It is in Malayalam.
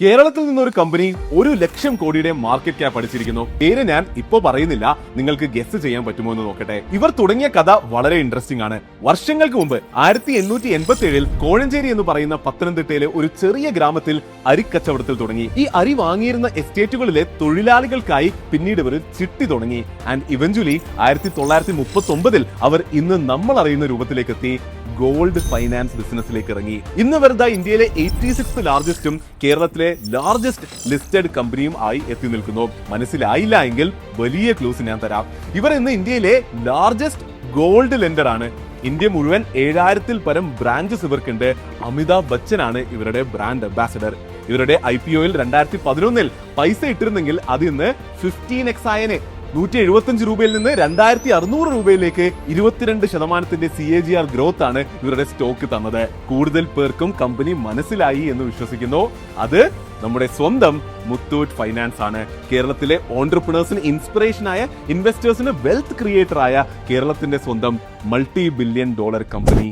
കേരളത്തിൽ നിന്നൊരു കമ്പനി ഒരു ലക്ഷം കോടിയുടെ മാർക്കറ്റ് ക്യാപ്പ് അടിച്ചിരിക്കുന്നു. പേര് ഞാൻ ഇപ്പോ പറയുന്നില്ല. നിങ്ങൾക്ക് ഗസ് ചെയ്യാൻ പറ്റുമോ എന്ന് നോക്കട്ടെ. ഇവർ തുടങ്ങിയ കഥ വളരെ ഇൻട്രസ്റ്റിംഗ് ആണ്. വർഷങ്ങൾക്ക് മുമ്പ് ആയിരത്തി എണ്ണൂറ്റി എൺപത്തി ഏഴിൽ കോഴഞ്ചേരി എന്ന് പറയുന്ന പത്തനംതിട്ടയിലെ ഒരു ചെറിയ ഗ്രാമത്തിൽ അരിക്കച്ചവടത്തിൽ തുടങ്ങി. ഈ അരി വാങ്ങിയിരുന്ന എസ്റ്റേറ്റുകളിലെ തൊഴിലാളികൾക്കായി പിന്നീട് ഇവർ ചിട്ടി തുടങ്ങി. ആൻഡ് ഇവഞ്ച്വലി ആയിരത്തി തൊള്ളായിരത്തി മുപ്പത്തി ഒമ്പതിൽ അവർ ഇന്ന് നമ്മൾ അറിയുന്ന രൂപത്തിലേക്ക് എത്തി ഗോൾഡ് ഫൈനാൻസ് ബിസിനസ്സിലേക്ക് ഇറങ്ങി. ഇന്ന് വെറുതെ ഇന്ത്യയിലെ എയ്റ്റി സിക്സ് ലാർജസ്റ്റും കേരളത്തിലെ ലാർജസ്റ്റ് ലിസ്റ്റഡ് കമ്പനിയും ആയി എത്തി നിൽക്കുന്നു. മനസ്സിലായില്ല എങ്കിൽ വലിയ ക്ലൂസ് ഞാൻ തരാം. ഇവർ ഇന്ന് ഇന്ത്യയിലെ ലാർജസ്റ്റ് ഗോൾഡ് ലെൻഡർ ആണ്. ഇന്ത്യ മുഴുവൻ ഏഴായിരത്തിൽ പരം ബ്രാഞ്ചസ് ഇവർക്കുണ്ട്. അമിതാഭ് ബച്ചനാണ് ഇവരുടെ ബ്രാൻഡ് അംബാസഡർ ഇവരുടെ ഐ പി ഒയിൽ രണ്ടായിരത്തി പതിനൊന്നിൽ പൈസ ഇട്ടിരുന്നെങ്കിൽ അത് ഇന്ന് ഫിഫ്റ്റീൻ എക്സ് ആയനെ. നൂറ്റി എഴുപത്തഞ്ച് രൂപയിൽ നിന്ന് രണ്ടായിരത്തി അറുന്നൂറ് രൂപയിലേക്ക് ഇരുപത്തിരണ്ട് ശതമാനത്തിന്റെ C A G R growth ആണ് ഇവരുടെ സ്റ്റോക്ക് തന്നത്. കൂടുതൽ പേർക്കും കമ്പനി മനസ്സിലായി എന്ന് വിശ്വസിക്കുന്നു. അത് നമ്മുടെ സ്വന്തം മുത്തൂറ്റ് ഫൈനാൻസ് ആണ്. കേരളത്തിലെ ഓൺടർപ്രണേഴ്സിന് ഇൻസ്പിറേഷനായ ഇൻവെസ്റ്റേഴ്സിന് വെൽത്ത് ക്രിയേറ്റർ ആയ കേരളത്തിന്റെ സ്വന്തം മൾട്ടി ബില്യൺ ഡോളർ കമ്പനി